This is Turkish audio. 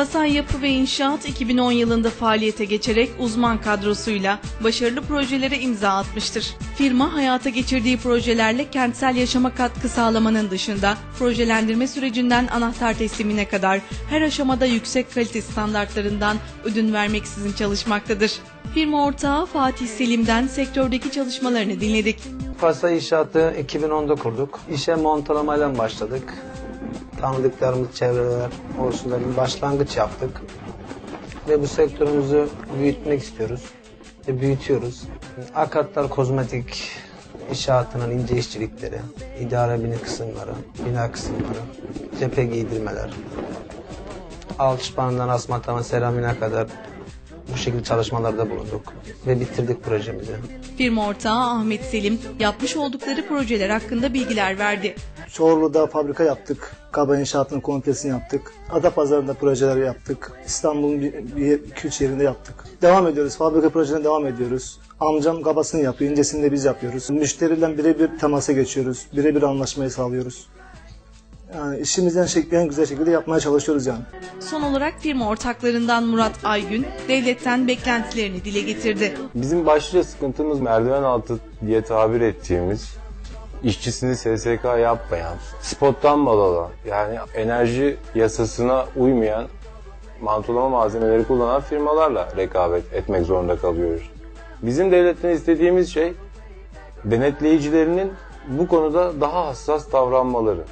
Hasan Yapı ve İnşaat 2010 yılında faaliyete geçerek uzman kadrosuyla başarılı projelere imza atmıştır. Firma hayata geçirdiği projelerle kentsel yaşama katkı sağlamanın dışında projelendirme sürecinden anahtar teslimine kadar her aşamada yüksek kalite standartlarından ödün vermeksizin çalışmaktadır. Firma ortağı Fatih Selim'den sektördeki çalışmalarını dinledik. Fasa İnşaatı 2010'da kurduk. İşe montalamayla başladık. Tanıdıklarımız, çevreler olsun bir başlangıç yaptık. Ve bu sektörümüzü büyütmek istiyoruz. Ve büyütüyoruz. Akatlar kozmetik inşaatının ince işçilikleri, idare bina kısımları, bina kısımları, cephe giydirmeler, alçıpanından asmatama seramine kadar bu şekilde çalışmalarda bulunduk ve bitirdik projemizi. Firma ortağı Ahmet Selim yapmış oldukları projeler hakkında bilgiler verdi. Çorlu'da fabrika yaptık. Kaba inşaatının komitesini yaptık. Adapazarı'nda projeler yaptık. İstanbul'un bir, bir iki üç yerinde yaptık. Devam ediyoruz. Fabrika projelerine devam ediyoruz. Amcam kabasını yapıyor. incesini de biz yapıyoruz. Müşteriyle birebir temasa geçiyoruz. Birebir anlaşmayı sağlıyoruz. Yani işimizden şekli en güzel şekilde yapmaya çalışıyoruz yani. Son olarak firma ortaklarından Murat Aygün devletten beklentilerini dile getirdi. Bizim başlıca sıkıntımız merdiven altı diye tabir ettiğimiz işçisini SSK yapmayan, spottan mal alan, yani enerji yasasına uymayan mantolama malzemeleri kullanan firmalarla rekabet etmek zorunda kalıyoruz. Bizim devletten istediğimiz şey denetleyicilerinin bu konuda daha hassas davranmaları.